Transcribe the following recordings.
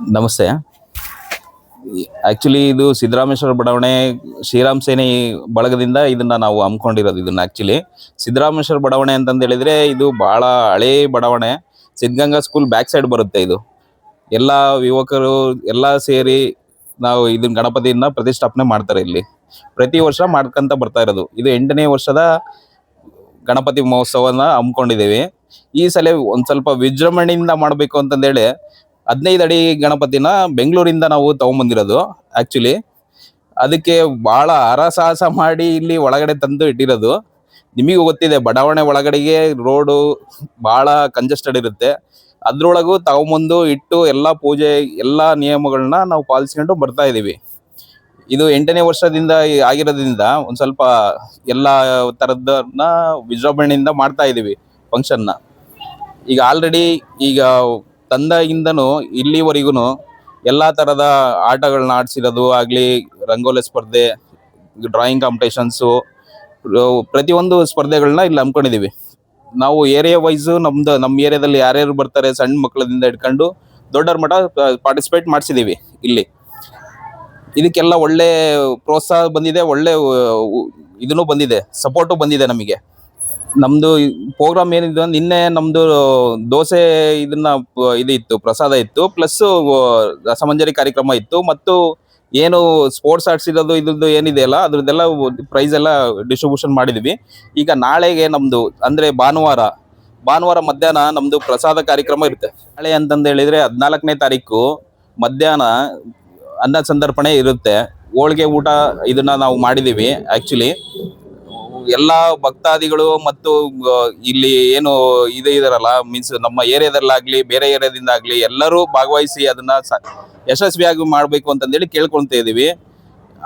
ನಮಸ್ತೆ. ಆ್ಯಕ್ಚುಲಿ ಇದು ಸಿದ್ದರಾಮೇಶ್ವರ ಬಡಾವಣೆ ಶ್ರೀರಾಮ್ ಸೇನೆ ಬಳಗದಿಂದ ಇದನ್ನು ನಾವು ಹಮ್ಮಿಕೊಂಡಿರೋದು ಇದನ್ನು ಆ್ಯಕ್ಚುಲಿ ಸಿದ್ದರಾಮೇಶ್ವರ ಬಡಾವಣೆ ಅಂತಂದು ಹೇಳಿದರೆ ಇದು ಭಾಳ ಹಳೇ ಬಡಾವಣೆ. ಸಿದ್ಧಗಂಗಾ ಸ್ಕೂಲ್ ಬ್ಯಾಕ್ ಸೈಡ್ ಬರುತ್ತೆ ಇದು. ಎಲ್ಲ ಯುವಕರು ಎಲ್ಲ ಸೇರಿ ನಾವು ಇದನ್ನ ಗಣಪತಿಯನ್ನ ಪ್ರತಿಷ್ಠಾಪನೆ ಮಾಡ್ತಾರೆ ಇಲ್ಲಿ. ಪ್ರತಿ ವರ್ಷ ಮಾಡ್ಕೊಂತ ಬರ್ತಾ ಇರೋದು. ಇದು ಎಂಟನೇ ವರ್ಷದ ಗಣಪತಿ ಮಹೋತ್ಸವನ ಹಮ್ಮಿಕೊಂಡಿದ್ದೀವಿ. ಈ ಸಲ ಒಂದು ಸ್ವಲ್ಪ ವಿಜೃಂಭಣೆಯಿಂದ ಮಾಡಬೇಕು ಅಂತಂದೇಳಿ ಹದಿನೈದು ಅಡಿ ಗಣಪತಿನ ಬೆಂಗಳೂರಿಂದ ನಾವು ತಗೊಂಬಂದಿರೋದು ಆ್ಯಕ್ಚುಲಿ ಅದಕ್ಕೆ ಬಹಳ ಹರಸಾಹಸ ಮಾಡಿ ಇಲ್ಲಿ ಒಳಗಡೆ ತಂದು ಇಟ್ಟಿರೋದು. ನಿಮಗೂ ಗೊತ್ತಿದೆ, ಬಡಾವಣೆ ಒಳಗಡೆಗೆ ರೋಡು ಬಹಳ ಕಂಜೆಸ್ಟೆಡ್ ಇರುತ್ತೆ. ಅದ್ರೊಳಗೂ ತಗೊಂಬಂದು ಇಟ್ಟು ಎಲ್ಲ ಪೂಜೆ, ಎಲ್ಲ ನಿಯಮಗಳನ್ನ ನಾವು ಪಾಲಿಸ್ಕೊಂಡು ಬರ್ತಾ ಇದ್ದೀವಿ ಇದು ಎಂಟನೇ ವರ್ಷದಿಂದ ಆಗಿರೋದ್ರಿಂದ ಒಂದು ಸ್ವಲ್ಪ ಎಲ್ಲ ಥರದನ್ನ ವಿಜೃಂಭಣೆಯಿಂದ ಮಾಡ್ತಾ ಇದೀವಿ ಫಂಕ್ಷನ್ನ ಈಗ ಆಲ್ರೆಡಿ ಈಗ ತಂದೆಯಿಂದನೂ ಇಲ್ಲಿವರೆಗೂ ಎಲ್ಲ ಥರದ ಆಟಗಳನ್ನ ಆಡಿಸಿರೋದು ಆಗಲಿ ರಂಗೋಲಿ ಸ್ಪರ್ಧೆ ಡ್ರಾಯಿಂಗ್ ಕಾಂಪಿಟೇಷನ್ಸು ಪ್ರತಿಯೊಂದು ಸ್ಪರ್ಧೆಗಳನ್ನ ಇಲ್ಲಿ ಹಮ್ಮಿಕೊಂಡಿದ್ದೀವಿ. ನಾವು ಏರಿಯಾ ವೈಸು ನಮ್ದು ನಮ್ಮ ಏರಿಯಾದಲ್ಲಿ ಯಾರ್ಯಾರು ಬರ್ತಾರೆ ಸಣ್ಣ ಮಕ್ಕಳಿಂದ ಹಿಡ್ಕೊಂಡು ದೊಡ್ಡವ್ರ ಮಠ ಪಾರ್ಟಿಸಿಪೇಟ್ ಮಾಡಿಸಿದ್ದೀವಿ ಇಲ್ಲಿ. ಇದಕ್ಕೆಲ್ಲ ಒಳ್ಳೆ ಪ್ರೋತ್ಸಾಹ ಬಂದಿದೆ, ಒಳ್ಳೆ ಇದನ್ನು ಬಂದಿದೆ ಸಪೋರ್ಟು ಬಂದಿದೆ ನಮಗೆ. ನಮ್ದು ಪ್ರೋಗ್ರಾಮ್ ಏನಿದೆ ಅಂದ್ರೆ ನಿನ್ನೆ ನಮ್ದು ದೋಸೆ ಇದನ್ನ, ಇದು ಇತ್ತು, ಪ್ರಸಾದ ಇತ್ತು ಪ್ಲಸ್ ರಸಮಂಜರಿ ಕಾರ್ಯಕ್ರಮ ಇತ್ತು, ಮತ್ತು ಏನು ಸ್ಪೋರ್ಟ್ಸ್ ಆಡ್ಸಿರೋದು ಇದ್ರದ್ದು ಏನಿದೆ ಅಲ್ಲ ಅದ್ರದ್ದೆಲ್ಲ ಪ್ರೈಸ್ ಎಲ್ಲ ಡಿಸ್ಟ್ರಿಬ್ಯೂಷನ್ ಮಾಡಿದ್ವಿ. ಈಗ ನಾಳೆಗೆ ನಮ್ದು, ಅಂದ್ರೆ ಭಾನುವಾರ ಭಾನುವಾರ ಮಧ್ಯಾಹ್ನ ನಮ್ದು ಪ್ರಸಾದ ಕಾರ್ಯಕ್ರಮ ಇರುತ್ತೆ. ನಾಳೆ ಅಂತಂದು ಹೇಳಿದ್ರೆ ಹದಿನಾಲ್ಕನೇ ತಾರೀಕು ಮಧ್ಯಾಹ್ನ ಅನ್ನ ಸಂದರ್ಪಣೆ ಇರುತ್ತೆ. ಹೋಳಿಗೆ ಊಟ ಇದನ್ನ ನಾವು ಮಾಡಿದೀವಿ ಆಕ್ಚುಲಿ ಎಲ್ಲಾ ಭಕ್ತಾದಿಗಳು ಮತ್ತು ಇಲ್ಲಿ ಏನು ಇದೆ ಇದಾರಲ್ಲ ಮೀನ್ಸ್ ನಮ್ಮ ಏರಿಯಾದಲ್ಲಾಗ್ಲಿ ಬೇರೆ ಏರಿಯಾದಿಂದ ಆಗ್ಲಿ ಎಲ್ಲರೂ ಭಾಗವಹಿಸಿ ಅದನ್ನ ಸ- ಯಶಸ್ವಿಯಾಗಿ ಮಾಡಬೇಕು ಅಂತಂದೇಳಿ ಕೇಳ್ಕೊಳ್ತಾ ಇದೀವಿ.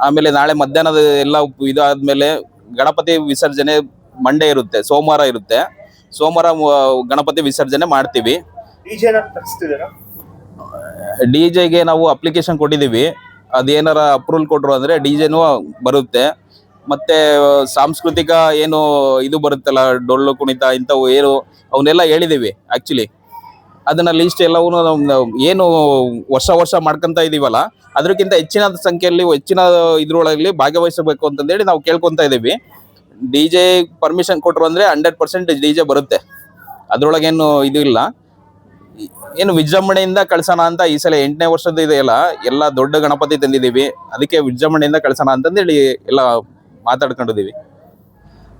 ಆಮೇಲೆ ನಾಳೆ ಮಧ್ಯಾಹ್ನದ ಎಲ್ಲ ಇದಾದ್ಮೇಲೆ ಗಣಪತಿ ವಿಸರ್ಜನೆ ಮಂಡೇ ಇರುತ್ತೆ ಸೋಮವಾರ ಇರುತ್ತೆ. ಸೋಮವಾರ ಗಣಪತಿ ವಿಸರ್ಜನೆ ಮಾಡ್ತೀವಿ. ಡಿ ಜೆಗೆ ನಾವು ಅಪ್ಲಿಕೇಶನ್ ಕೊಟ್ಟಿದ್ದೀವಿ. ಅದೇನಾರ ಅಪ್ರೂವಲ್ ಕೊಟ್ಟರು ಅಂದರೆ ಡಿ ಜೆನೂ ಬರುತ್ತೆ. ಮತ್ತೆ ಸಾಂಸ್ಕೃತಿಕ ಏನು ಇದು ಬರುತ್ತಲ್ಲ, ಡೊಳ್ಳು, ಕುಣಿತ ಇಂಥವು ಏನು, ಅವನ್ನೆಲ್ಲ ಹೇಳಿದ್ದೀವಿ ಆ್ಯಕ್ಚುಲಿ ಅದನ್ನ ಲೀಸ್ಟ್ ಎಲ್ಲವೂ ಏನು ವರ್ಷ ವರ್ಷ ಮಾಡ್ಕೊಂತ ಇದೀವಲ್ಲ ಅದಕ್ಕಿಂತ ಹೆಚ್ಚಿನ ಸಂಖ್ಯೆಯಲ್ಲಿ, ಹೆಚ್ಚಿನ ಇದ್ರೊಳಗಲ್ಲಿ ಭಾಗವಹಿಸಬೇಕು ಅಂತಂದೇಳಿ ನಾವು ಕೇಳ್ಕೊಂತ ಇದೀವಿ. ಡಿ ಜೆ ಪರ್ಮಿಷನ್ ಕೊಟ್ಟರು ಅಂದರೆ ಹಂಡ್ರೆಡ್ ಪರ್ಸೆಂಟ್ ಡಿ ಜೆ ಬರುತ್ತೆ. ಅದ್ರೊಳಗೇನು ಇದು ಇಲ್ಲ. ಏನು ವಿಜೃಂಭಣೆಯಿಂದ ಕಳ್ಸೋಣ ಅಂತ ಈ ಸಲ ಎಂಟನೇ ವರ್ಷದ ಇದೆಯಲ್ಲ, ಎಲ್ಲ ದೊಡ್ಡ ಗಣಪತಿ ತಂದಿದ್ದೀವಿ ಅದಕ್ಕೆ ವಿಜೃಂಭಣೆಯಿಂದ ಕಳ್ಸೋಣ ಅಂತಂದೇಳಿ ಎಲ್ಲ ಮಾತಾಡ್ಕೊಂಡಿದ್ದೀವಿ.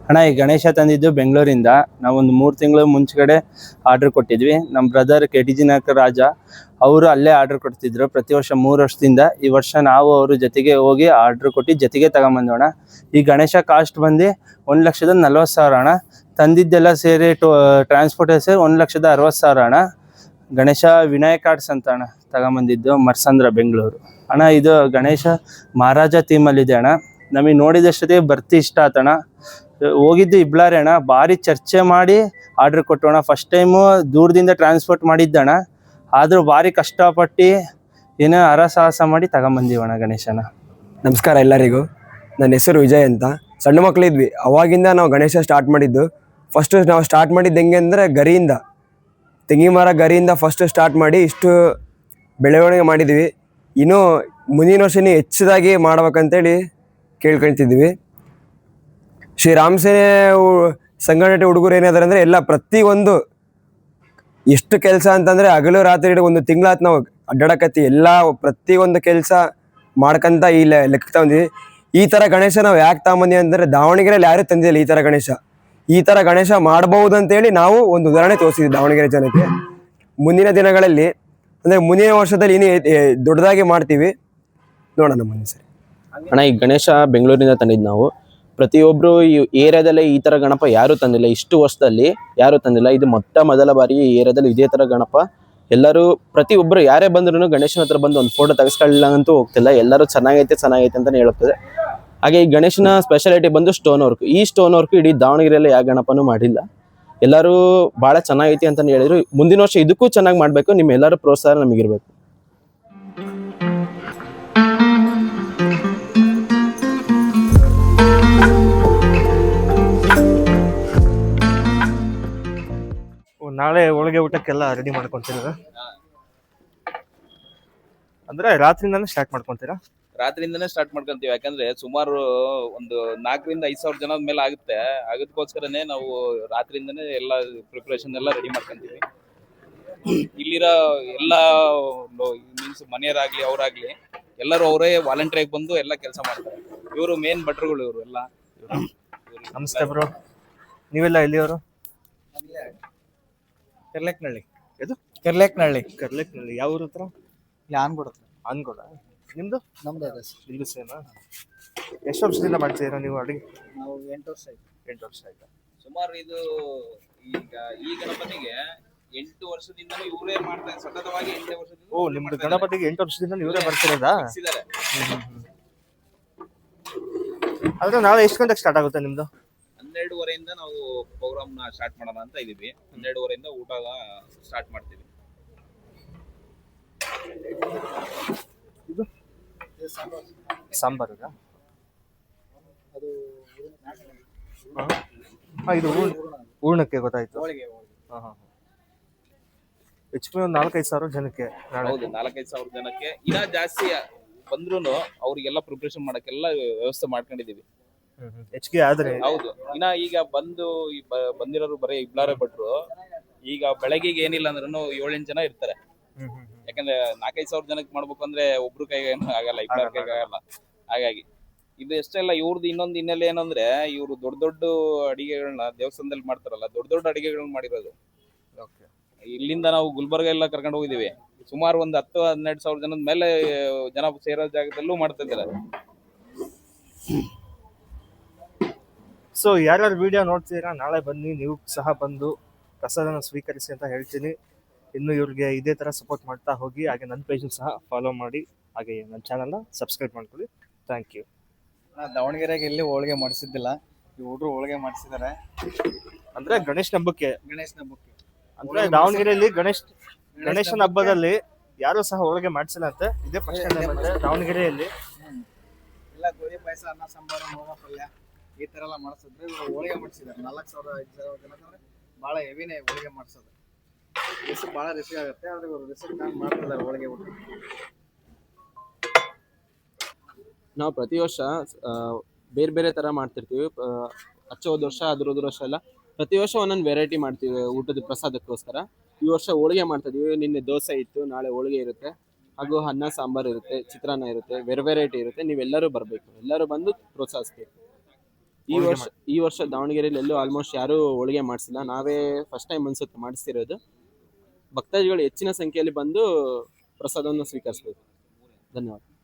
ಅಣ್ಣ, ಈ ಗಣೇಶ ತಂದಿದ್ದು ಬೆಂಗಳೂರಿಂದ. ನಾವೊಂದು ಮೂರು ತಿಂಗಳು ಮುಂಚೆಗಡೆ ಆರ್ಡರ್ ಕೊಟ್ಟಿದ್ವಿ. ನಮ್ಮ ಬ್ರದರ್ ಕೆ ಟಿ ಜಿ ನಾಯಕ ರಾಜ, ಅವರು ಅಲ್ಲೇ ಆರ್ಡರ್ ಕೊಡ್ತಿದ್ರು ಪ್ರತಿ ವರ್ಷ ಮೂರು ವರ್ಷದಿಂದ. ಈ ವರ್ಷ ನಾವು ಅವರು ಜೊತೆಗೆ ಹೋಗಿ ಆರ್ಡರ್ ಕೊಟ್ಟು ಜೊತೆಗೆ ತಗೊಂಬಂದೋಣ ಈ ಗಣೇಶ ಕಾಸ್ಟ್ ಬಂದು ಒಂದು ಲಕ್ಷದ ನಲ್ವತ್ತು ಸಾವಿರ ಅಣ್ಣ. ತಂದಿದ್ದೆಲ್ಲ ಸೇರಿ ಟೋ ಸೇರಿ ಒಂದು ಲಕ್ಷದ ಅರವತ್ತು ಸಾವಿರ ಅಣ್ಣ. ಗಣೇಶ ವಿನಾಯಕ್ ಆರ್ಟ್ಸ್ ಅಂತ ಅಣ್ಣ ತಗೊಂಬಂದಿದ್ದು ಮರ್ಸಂದ್ರ ಬೆಂಗಳೂರು. ಅಣ್ಣ, ಇದು ಗಣೇಶ ಮಹಾರಾಜ ಥೀಮಲ್ಲಿದೆ ಅಣ್ಣ. ನಮಗೆ ನೋಡಿದಷ್ಟೇ ಬರ್ತಿ ಇಷ್ಟ ಆತಣ ಹೋಗಿದ್ದು ಇಬ್ಲಾರೆ ಅಣ್ಣ. ಭಾರಿ ಚರ್ಚೆ ಮಾಡಿ ಆರ್ಡ್ರ್ ಕೊಟ್ಟೋಣ ಫಸ್ಟ್ ಟೈಮು ದೂರದಿಂದ ಟ್ರಾನ್ಸ್ಪೋರ್ಟ್ ಮಾಡಿದ್ದಣ ಆದರೂ ಭಾರಿ ಕಷ್ಟಪಟ್ಟು ಏನೋ ಹರಸಾಹಸ ಮಾಡಿ ತಗೊಂಬಂದಿವಣ ಗಣೇಶನ ನಮಸ್ಕಾರ ಎಲ್ಲರಿಗೂ. ನನ್ನ ಹೆಸರು ವಿಜಯ್ ಅಂತ. ಸಣ್ಣ ಮಕ್ಕಳಿದ್ವಿ ಅವಾಗಿಂದ ನಾವು ಗಣೇಶ ಸ್ಟಾರ್ಟ್ ಮಾಡಿದ್ದು. ಫಸ್ಟ್ ನಾವು ಸ್ಟಾರ್ಟ್ ಮಾಡಿದ್ದು ಹೆಂಗೆ ಅಂದರೆ ಗರಿಯಿಂದ. ತೆಂಗಿನ ಮರ ಗರಿಯಿಂದ ಫಸ್ಟ್ ಸ್ಟಾರ್ಟ್ ಮಾಡಿ ಇಷ್ಟು ಬೆಳವಣಿಗೆ ಮಾಡಿದ್ವಿ. ಇನ್ನೂ ಮುಂದಿನ ವರ್ಷನೇ ಹೆಚ್ಚದಾಗಿ ಮಾಡ್ಬೇಕಂತೇಳಿ ಕೇಳ್ಕೊಳ್ತಿದ್ವಿ. ಶ್ರೀ ರಾಮಸೇನೆ ಸಂಘಟನೆ ಹುಡುಗರು ಏನಾದ್ರೆ ಅಂದರೆ ಎಲ್ಲ ಪ್ರತಿಯೊಂದು ಎಷ್ಟು ಕೆಲಸ ಅಂತಂದರೆ ಹಗಲು ರಾತ್ರಿ ಒಂದು ತಿಂಗಳಾತ್ ನಾವು ಅಡ್ಡಾಡಕತ್ತಿ ಎಲ್ಲ ಪ್ರತಿಯೊಂದು ಕೆಲಸ ಮಾಡ್ಕೊಂತ ಈ ಲೆಕ್ಕ ತಗೊಂಡಿವಿ ಈ ಥರ ಗಣೇಶ ನಾವು ಯಾಕೆ ತಗೊಂಬಂದಿ ಅಂದರೆ ದಾವಣಗೆರೆಯಲ್ಲಿ ಯಾರೂ ತಂದಿಲ್ಲ ಈ ಥರ ಗಣೇಶ. ಈ ಥರ ಗಣೇಶ ಮಾಡ್ಬೋದು ಅಂತೇಳಿ ನಾವು ಒಂದು ಉದಾಹರಣೆ ತೋರಿಸಿದ್ವಿ ದಾವಣಗೆರೆ ಜನಕ್ಕೆ. ಮುಂದಿನ ದಿನಗಳಲ್ಲಿ ಅಂದರೆ ಮುಂದಿನ ವರ್ಷದಲ್ಲಿ ಇನ್ನು ದೊಡ್ಡದಾಗಿ ಮಾಡ್ತೀವಿ. ನೋಡೋಣ ಮುಂದಿನ ಸರಿ. ಅಣ್ಣ, ಈ ಗಣೇಶ ಬೆಂಗಳೂರಿಂದ ತಂದಿದ್ದು ನಾವು. ಪ್ರತಿಯೊಬ್ಬರು ಈ ಏರಿಯಾದಲ್ಲೇ ಈ ಥರ ಗಣಪ ಯಾರೂ ತಂದಿಲ್ಲ. ಇಷ್ಟು ವರ್ಷದಲ್ಲಿ ಯಾರು ತಂದಿಲ್ಲ. ಇದು ಮೊಟ್ಟ ಮೊದಲ ಬಾರಿ ಈ ಏರಿಯಾದಲ್ಲಿ ಇದೇ ಥರ ಗಣಪ. ಎಲ್ಲರೂ ಪ್ರತಿಯೊಬ್ಬರು ಯಾರೇ ಬಂದ್ರು ಗಣೇಶನ ಹತ್ರ ಬಂದು ಒಂದು ಫೋಟೋ ತೆಗೆಸ್ಕೊಳ್ಳಿಲ್ಲ ಅಂತೂ ಹೋಗ್ತಿಲ್ಲ. ಎಲ್ಲರೂ ಚೆನ್ನಾಗೈತೆ ಚೆನ್ನಾಗೈತೆ ಅಂತಲೇ ಹೇಳುತ್ತದೆ. ಹಾಗೆ ಈ ಗಣೇಶನ ಸ್ಪೆಷಾಲಿಟಿ ಬಂದು ಸ್ಟೋನ್ ವರ್ಕ್ ಈ ಸ್ಟೋನ್ ವರ್ಕ್ ಇಡೀ ದಾವಣಗೆರೆಯಲ್ಲಿ ಯಾವ ಗಣಪನೂ ಮಾಡಿಲ್ಲ. ಎಲ್ಲರೂ ಭಾಳ ಚೆನ್ನಾಗೈತಿ ಅಂತಲೇ ಹೇಳಿದ್ರು. ಮುಂದಿನ ವರ್ಷ ಇದಕ್ಕೂ ಚೆನ್ನಾಗಿ ಮಾಡಬೇಕು. ನಿಮ್ಮ ಎಲ್ಲರೂ ಪ್ರೋತ್ಸಾಹ ನಮಗಿರ್ಬೇಕು. ಊಟಕ್ಕೆಲ್ಲ ರೆಡಿ ಮಾಡ್ಕೊಂತೀರ? ಅಂದ್ರೆ ರಾತ್ರಿಯಿಂದಾನೇ ಸ್ಟಾರ್ಟ್ ಮಾಡ್ಕೊಂತೀರಾ? ರಾತ್ರಿಯಿಂದನೇ ಸ್ಟಾರ್ಟ್ ಮಾಡ್ಕೊಂತೀವಿ. ಯಾಕಂದ್ರೆ ಸುಮಾರು ಒಂದು ನಾಲ್ಕರಿಂದ ಐದು ಸಾವಿರ ಜನದ ಮೇಲೆ ಆಗುತ್ತೆ. ಅದಕ್ಕೋಸ್ಕರನೇ ನಾವು ರಾತ್ರಿಯಿಂದನೇ ಎಲ್ಲ ಪ್ರಿಪರೇಷನ್ ಎಲ್ಲ ರೆಡಿ ಮಾಡ್ಕೊಂತೀವಿ. ಇಲ್ಲಿರೋ ಎಲ್ಲ ಮೀನ್ಸ್ ಮನೆಯವರಾಗ್ಲಿ ಅವರಾಗ್ಲಿ ಎಲ್ಲರೂ ಅವರೇ ವಾಲಂಟಿಯರ್ ಬಂದು ಎಲ್ಲ ಕೆಲಸ ಮಾಡ್ತಾರೆ. ಇವರು ಮೇನ್ ಭಟ್ರುಗಳು ಇವರು ಎಲ್ಲ. ನಮಸ್ತೆ ಬ್ರೋ ನೀವೆಲ್ಲ ಎಲ್ಲಿಯವರು? ಕೆರ್ಲೆಕ್ನಳ್ಳಿ. ಇದು ಕರ್ಲೆಕ್ನಳ್ಳಿ. ಕರ್ಲೆಕ್ನಳ್ಳಿ. ಯಾವ ಊರ ಹತ್ರ? ಇಲ್ಲಿ ಹತ್ರ. ಅನ್ಕೋಡ ನಿಮ್ದು? ನಮ್ದು ಅದೇ ಸರ್. ನಿಮ್ದು ಎಷ್ಟು ವರ್ಷದಿಂದ ಮಾಡ್ತೀರಾ ನೀವು ಅಡಿಗೆ? ನಾವು ಎಂಟು ವರ್ಷ ಆಯ್ತು. ಎಂಟು ವರ್ಷ ಆಯ್ತಾ? ಸುಮಾರು ಇದು ಈಗ ಈ ಗಣಪತಿಗೆ ಎಂಟು ವರ್ಷದಿಂದಲೂ ಇವರೇ ಮಾಡ್ತಾರೆ ಸತತವಾಗಿ ಎಂಟು ವರ್ಷದಿಂದ ಓ ನಿಮ್ಮ ಗಣಪತಿಗೆ ಎಂಟು ವರ್ಷದಿಂದ ಇವರೇ ಬರ್ತಿರೋದಾ. ಆದ್ರೆ ನಾಳೆ ಎಷ್ಟು ಗಂಟೆಗೆ ಸ್ಟಾರ್ಟ್ ಆಗುತ್ತೆ ನಿಮ್ದು? ಹನ್ನೆರಡುವರೆಯಿಂದ ನಾವು ಪ್ರೋಗ್ರಾಮ್ನ ಸ್ಟಾರ್ಟ್ ಮಾಡೋಣ ಅಂತ ಇದೀವಿ ಹನ್ನೆರಡುವರೆಯಿಂದ ಊಟ ಸ್ಟಾರ್ಟ್ ಮಾಡ್ತೀವಿ. ಸಾಂಬಾರು ಇದು? ಹೂರ್ಣಕ್ಕೆ ಗೊತ್ತಾಯ್ತು. ಹಾಂ ಹಾ ಹಾ. ಹೆಚ್ಚು ಒಂದು ನಾಲ್ಕೈದು ಸಾವಿರ ಜನಕ್ಕೆ ನಾಳೆ. ಹೌದು ನಾಲ್ಕೈದು ಸಾವಿರ ಜನಕ್ಕೆ. ಇನ್ನ ಜಾಸ್ತಿ ಬಂದ್ರು ಅವ್ರಿಗೆಲ್ಲ ಪ್ರಿಪ್ರೇಷನ್ ಮಾಡಕ್ಕೆಲ್ಲ ವ್ಯವಸ್ಥೆ ಮಾಡ್ಕೊಂಡಿದೀವಿ ಹೆಚ್ಚಿಗೆ ಆದ್ರೆ ಹೌದು. ಇನ್ನ ಈಗ ಬಂದು ಈ ಬ- ಬಂದಿರೋರು ಬರೀ ಇಬ್ಲಾರ ಭಟ್ರು. ಈಗ ಬೆಳಗ್ಗೆಗೆ ಏನಿಲ್ಲ ಅಂದ್ರೂ ಏಳೆಂಟು ಜನ ಇರ್ತಾರೆ. ಯಾಕಂದ್ರೆ ನಾಲ್ಕೈದು ಸಾವಿರ ಜನಕ್ಕೆ ಮಾಡ್ಬೇಕು ಅಂದ್ರೆ ಒಬ್ರು ಕೈಗೆ ಏನು ಆಗಲ್ಲ ಇಬ್ಬರ ಕೈಗೆ ಆಗಲ್ಲ. ಹಾಗಾಗಿ ಇದು ಎಷ್ಟೇ ಅಲ್ಲ ಇವ್ರದ್ದು ಇನ್ನೊಂದು ಹಿನ್ನೆಲೆ ಏನಂದ್ರೆ ಇವರು ದೊಡ್ಡ ದೊಡ್ಡ ಅಡಿಗೆಗಳನ್ನ ದೇವಸ್ಥಾನದಲ್ಲಿ ಮಾಡ್ತಾರಲ್ಲ ದೊಡ್ಡ ದೊಡ್ಡ ಅಡಿಗೆಗಳನ್ನ ಮಾಡಿರೋದು. ಇಲ್ಲಿಂದ ನಾವು ಗುಲ್ಬರ್ಗ ಎಲ್ಲ ಕರ್ಕೊಂಡು ಹೋಗಿದೀವಿ ಸುಮಾರು ಒಂದು ಹತ್ತು ಹನ್ನೆರಡು ಸಾವಿರ ಜನದ ಮೇಲೆ ಜನ ಸೇರೋ ಜಾಗದಲ್ಲೂ ಮಾಡ್ತಾ ಇದ್ದಾರೆ. ಸೊ ಯಾರ್ಯಾರು ವಿಡಿಯೋ ನೋಡ್ತೀರಾ ನಾಳೆ ಬನ್ನಿ ನೀವು ಸಹ ಬಂದು ಪ್ರಸಾದನ ಸ್ವೀಕರಿಸಿ ಅಂತ ಹೇಳ್ತೀನಿ. ಇನ್ನು ಇವ್ರಿಗೆ ಇದೇ ತರ ಸಪೋರ್ಟ್ ಮಾಡ್ತಾ ಹೋಗಿ ಹಾಗೆ ನನ್ನ ಪೇಜ್ ಸಹ ಫಾಲೋ ಮಾಡಿ ಹಾಗೆ ನನ್ನ ಚಾನಲ್ನ ಸಬ್ಸ್ಕ್ರೈಬ್ ಮಾಡ್ಕೊಳ್ಳಿ. ಥ್ಯಾಂಕ್ ಯು ದಾವಣಗೆರೆಗೆ ಎಲ್ಲಿ ಹೋಳಿಗೆ ಮಾಡಿಸಿದ್ದಿಲ್ಲ ಈ ಹುಡುಗರು ಹೋಳಿಗೆ ಮಾಡಿಸಿದ್ದಾರೆ. ಅಂದ್ರೆ ಗಣೇಶ್ ಹಬ್ಬಕ್ಕೆ. ಗಣೇಶನ ಹಬ್ಬಕ್ಕೆ. ಅಂದ್ರೆ ದಾವಣಗೆರೆಯಲ್ಲಿ ಗಣೇಶ್ ಗಣೇಶನ ಹಬ್ಬದಲ್ಲಿ ಯಾರು ಸಹ ಹೋಳಿಗೆ ಮಾಡಿಸಿಲ್ಲ ಅಂತ ಇದೇ ಫಸ್ಟ್ ಟೈಮ್ ದಾವಣಗೆರೆಯಲ್ಲಿ. ಎಲ್ಲ ಗೋಧಿ ಪಾಯಸ ಅನ್ನ ಸಾಂಬಾರು ಪಲ್ಯ. ಈ ತರ ಎಲ್ಲ ಮಾಡಿಸಿದ್ರೆ ಇವರು ಹೋಳಿಗೆ ಮಾಡಿಸಿದ್ದಾರೆ. ನಾಲ್ಕು ಸಾವಿರ, ಐದು ಸಾವಿರ ಜನಕ್ಕೆ ಭಾಳ ಹೆವಿನೇ ಹೋಳಿಗೆ ಮಾಡಿಸೋದು. ರಿಸ್ಕ್ ಭಾಳ ರಿಸ್ಕ್ ಆಗುತ್ತೆ, ಆದ್ರೆ ಇವರು ರಿಸ್ಕ್ ಮಾಡ್ತಿದ್ದಾರೆ ಹೋಳಿಗೆ ಊಟ ನಾವು ಪ್ರತಿ ವರ್ಷ ಬೇರೆ ಬೇರೆ ಥರ ಮಾಡ್ತಿರ್ತೀವಿ. ಹಚ್ಚ ವರ್ಷ, ಅದ್ರ ವರ್ಷ ಎಲ್ಲ ಪ್ರತಿ ವರ್ಷ ಒಂದೊಂದು ವೆರೈಟಿ ಮಾಡ್ತೀವಿ ಊಟದ ಪ್ರಸಾದಕ್ಕೋಸ್ಕರ. ಈ ವರ್ಷ ಹೋಳಿಗೆ ಮಾಡ್ತಾ ಇದೀವಿ ನಿನ್ನೆ ದೋಸೆ ಇತ್ತು, ನಾಳೆ ಹೋಳಿಗೆ ಇರುತ್ತೆ. ಹಾಗೂ ಅನ್ನ, ಸಾಂಬಾರು ಇರುತ್ತೆ, ಚಿತ್ರಾನ್ನ ಇರುತ್ತೆ, ವೆರ್ ವೆರೈಟಿ ಇರುತ್ತೆ. ನೀವೆಲ್ಲರೂ ಬರಬೇಕು. ಎಲ್ಲರೂ ಬಂದು ಪ್ರೋತ್ಸಾಹಿಸ್ಬೇಕು. ಈ ವರ್ಷ ಈ ವರ್ಷ ದಾವಣಗೆರೆಯಲ್ಲಿ ಎಲ್ಲೂ ಆಲ್ಮೋಸ್ಟ್ ಯಾರೂ ಹೋಳಿಗೆ ಮಾಡಿಸಿಲ್ಲ. ನಾವೇ ಫಸ್ಟ್ ಟೈಮ್ ಅನ್ಸುತ್ತೆ ಮಾಡಿಸ್ತಿರೋದು. ಭಕ್ತಾದಿಗಳು ಹೆಚ್ಚಿನ ಸಂಖ್ಯೆಯಲ್ಲಿ ಬಂದು ಪ್ರಸಾದವನ್ನು ಸ್ವೀಕರಿಸಬೇಕು ಧನ್ಯವಾದ.